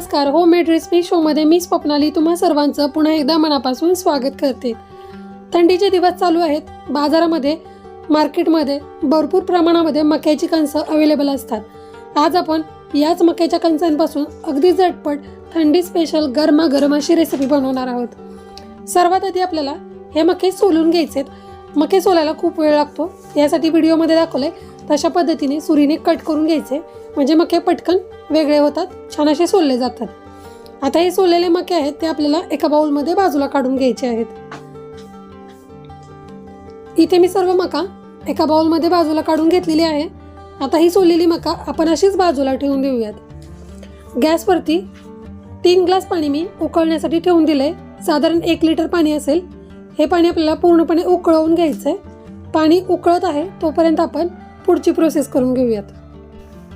नमस्कार हो made recipe शोमध्ये मी स्वप्नाली तुम्हा सर्वांचं पुन्हा एकदा मनापासून स्वागत करते. थंडीचे दिवस चालू आहेत. बाजारामध्ये मार्केटमध्ये भरपूर प्रमाणामध्ये मक्याची कणसं अवेलेबल असतात. आज आपण याच मक्याच्या कणसांपासून अगदी झटपट थंडी स्पेशल गरमागरम अशी रेसिपी बनवणार आहोत. सर्वात आधी आपल्याला हे मके सोलून घ्यायचे मके सोलायला खूप वेळ लागतो. यासाठी व्हिडिओमध्ये दाखवले तशा पद्धतीने सुरीने कट करून घ्यायचे. म्हणजे मके पटकन वेगळे होतात छान असे सोलले जातात. आता हे सोललेले मके आहेत ते आपल्याला एका बाउलमध्ये बाजूला काढून घ्यायचे आहेत. इथे मी सर्व मका एका बाउलमध्ये बाजूला काढून घेतलेली आहे. आता ही सोललेली मका आपण अशीच बाजूला ठेवून देऊयात. गॅसवरती तीन ग्लास पाणी मी उकळण्यासाठी ठेवून दिले. साधारण एक लिटर पाणी असेल. हे पाणी आपल्याला पूर्णपणे उकळवून घ्यायचं आहे पाणी उकळत आहे तोपर्यंत आपण पुढची प्रोसेस करून घेऊयात.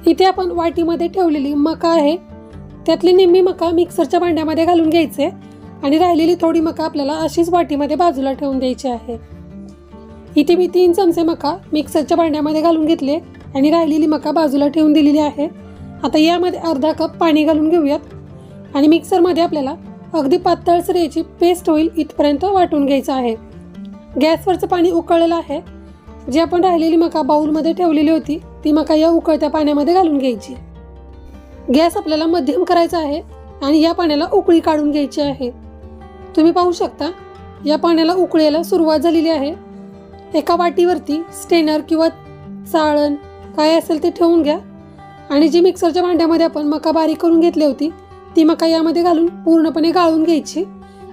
इथे आपण वाटीमध्ये ठेवलेली मका आहे. त्यातली निम्मी मका मिक्सरच्या भांड्यामध्ये घालून घ्यायचे आणि राहिलेली थोडी मका आपल्याला अशीच वाटीमध्ये बाजूला ठेवून द्यायची आहे. इथे मी तीन चमचे मका मिक्सरच्या भांड्यामध्ये घालून घेतले आणि राहिलेली मका बाजूला ठेवून दिलेली आहे. आता यामध्ये अर्धा कप पाणी घालून घेऊयात आणि मिक्सरमध्ये आपल्याला अगदी पातळसर याची पेस्ट होईल इथपर्यंत वाटून घ्यायचं आहे. गॅसवरचं पाणी उकळलेलं आहे. जी आपण राहिलेली मका बाऊलमध्ये ठेवलेली होती ती मका या उकळत्या पाण्यामध्ये घालून घ्यायची. गॅस आपल्याला मध्यम करायचा आहे आणि या पाण्याला उकळी काढून घ्यायची आहे. तुम्ही पाहू शकता या पाण्याला उकळायला सुरुवात झालेली आहे. एका वाटीवरती स्टेनर किंवा चाळण काय असेल ते ठेवून घ्या. आणि जी मिक्सरच्या भांड्यामध्ये आपण मका बारीक करून घेतली होती ती मका यामध्ये घालून पूर्णपणे गाळून घ्यायची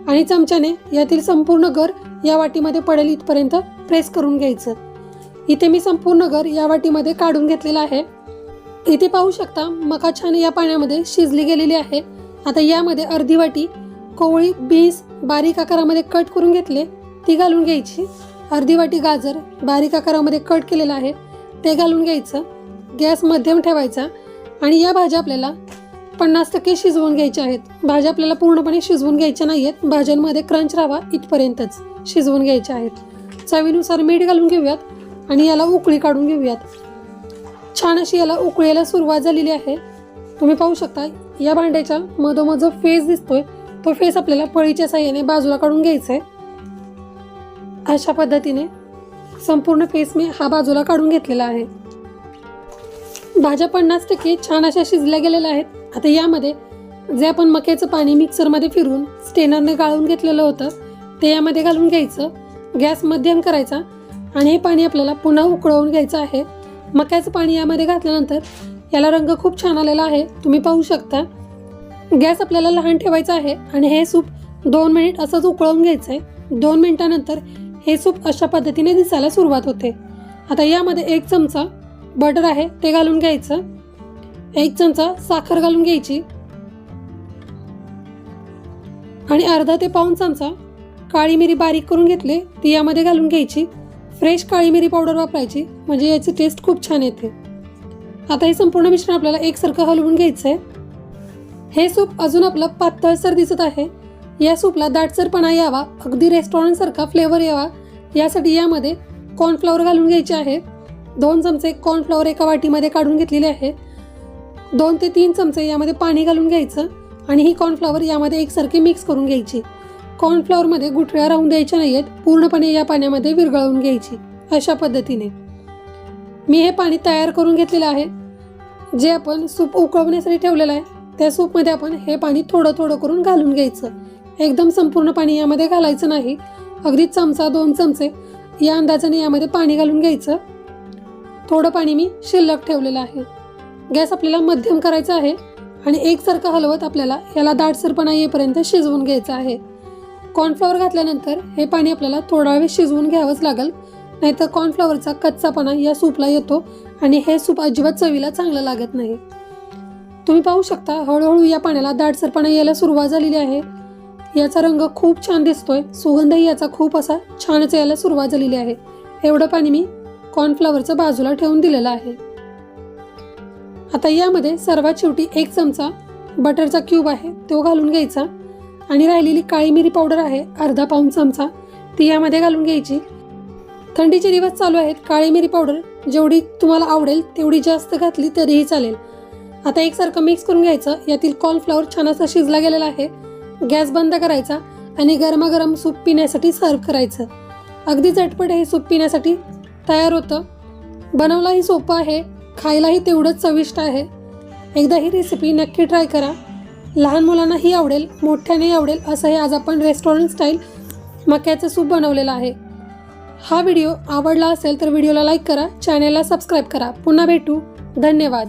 आणि चमच्याने यातील संपूर्ण गर या वाटीमध्ये पडेल इथपर्यंत प्रेस करून घ्यायचं. इथे मी संपूर्ण घर या वाटीमध्ये काढून घेतलेलं आहे. इथे पाहू शकता मका छान या पाण्यामध्ये शिजली गेलेली आहे. आता यामध्ये अर्धी वाटी कोवळी बीन्स बारीक आकारामध्ये कट करून घेतले ती घालून घ्यायची. अर्धी वाटी गाजर बारीक आकारामध्ये कट केलेलं आहे ते घालून घ्यायचं. गॅस मध्यम ठेवायचा आणि या भाज्या आपल्याला पन्नास टक्के शिजवून घ्यायच्या आहेत. भाज्या आपल्याला पूर्णपणे शिजवून घ्यायच्या नाही आहेत भाज्यांमध्ये क्रंच राहावा इथपर्यंतच शिजवून घ्यायच्या आहेत. चवीनुसार मीठ घालून घेऊयात. आणि याला उकळी काढून घेऊयात. छान अशी याला उकळीला सुरुवात झालेली आहे. तुम्ही पाहू शकता या भांड्याच्या मधोमध जो फेस दिसतोय. तो फेस आपल्याला पळीच्या साह्याने बाजूला काढून घ्यायचा आहे अशा पद्धतीने संपूर्ण फेस मी हा बाजूला काढून घेतलेला आहे. भाज्या पन्नास टक्के छान अशा शिजल्या गेलेल्या आहेत. आता यामध्ये जे आपण मक्याचं पाणी मिक्सरमध्ये फिरून स्टेनरने गाळून घेतलेलं होतं ते यामध्ये घालून घ्यायचं. गॅस मध्यम करायचा. आणि हे पाणी आपल्याला पुन्हा उकळवून घ्यायचं आहे. मक्याचं पाणी यामध्ये घातल्यानंतर याला रंग खूप छान आलेला आहे. तुम्ही पाहू शकता. गॅस आपल्याला लहान ठेवायचा आहे आणि हे सूप दोन मिनिट असंच उकळवून घ्यायचं आहे दोन मिनिटानंतर हे सूप अशा पद्धतीने दिसायला सुरुवात होते. आता यामध्ये एक चमचा बटर आहे ते घालून घ्यायचं. एक चमचा साखर घालून घ्यायची. आणि अर्धा ते पाऊन चमचा काळी मिरी बारीक करून घेतले ती यामध्ये घालून घ्यायची. फ्रेश काळी मिरी पावडर वापरायची. म्हणजे याची टेस्ट खूप छान येते. आता हे संपूर्ण मिश्रण आपल्याला एकसारखं हलवून घ्यायचं आहे हे सूप अजून आपलं पातळसर दिसत आहे. या सूपला दाटसरपणा यावा अगदी रेस्टॉरंटसारखा फ्लेवर यावा यासाठी यामध्ये कॉर्नफ्लॉवर घालून घ्यायचे आहे. दोन चमचे कॉर्नफ्लॉवर एका वाटीमध्ये काढून घेतलेले आहे. दोन ते तीन चमचे यामध्ये पाणी घालून घ्यायचं आणि ही कॉर्नफ्लॉवर यामध्ये एकसारखी मिक्स करून घ्यायची. कॉर्नफ्लॉवरमध्ये गुठळ्या राहून द्यायच्या नाही आहेत पूर्णपणे या पाण्यामध्ये विरघळवून घ्यायची अशा पद्धतीने. मी हे पाणी तयार करून घेतलेलं आहे. जे आपण सूप उकळवण्यासाठी ठेवलेलं आहे त्या सूपमध्ये आपण हे पाणी थोडं थोडं करून घालून घ्यायचं. एकदम संपूर्ण पाणी यामध्ये घालायचं नाही. अगदी चमचा दोन चमचे या अंदाजाने यामध्ये पाणी घालून घ्यायचं. थोडं पाणी मी शिल्लक ठेवलेलं आहे. गॅस आपल्याला मध्यम करायचा आहे आणि एकसारखं हलवत आपल्याला याला दाटसरपणा येईपर्यंत शिजवून घ्यायचं आहे. कॉर्नफ्लॉवर घातल्यानंतर हे पाणी आपल्याला थोडा वेळ शिजवून घ्यावंच लागेल. नाहीतर कॉर्नफ्लॉवरचा कच्चापणा या सूपला येतो आणि हे सूप अजिबात चवीला चांगलं लागत नाही. तुम्ही पाहू शकता हळूहळू या पाण्याला दाटसरपणा यायला सुरुवात झालेली आहे. याचा रंग खूप छान दिसतोय. सुगंधही याचा खूप असा छानच यायला सुरुवात झालेली आहे. एवढं पाणी मी कॉर्नफ्लॉवरचं बाजूला ठेवून दिलेलं आहे. आता यामध्ये सर्वात शेवटी एक चमचा बटरचा क्यूब आहे. तो घालून घ्यायचा. आणि राहिलेली काळी मिरी पावडर आहे अर्धा पाऊन चमचा ती यामध्ये घालून घ्यायची. थंडीचे दिवस चालू आहेत काळी मिरी पावडर जेवढी तुम्हाला आवडेल तेवढी जास्त घातली तरीही चालेल. आता एकसारखं मिक्स करून घ्यायचं यातील कॉर्नफ्लॉवर छान असा शिजला गेलेला आहे गॅस बंद करायचा आणि गरमागरम सूप पिण्यासाठी सर्व करायचं. अगदी झटपट हे सूप पिण्यासाठी तयार होतं. बनवलाही सोपं आहे खायलाही तेवढंच चविष्ट आहे. एकदा ही रेसिपी नक्की ट्राय करा. लहान मुलांनाही आवडेल मोठ्याने आवडेल असं हे आज आपण रेस्टॉरंट स्टाईल मक्याचं सूप बनवलेलं आहे. हा व्हिडिओ आवडला असेल तर व्हिडिओला लाईक करा चॅनेलला सबस्क्राईब करा. पुन्हा भेटू. धन्यवाद.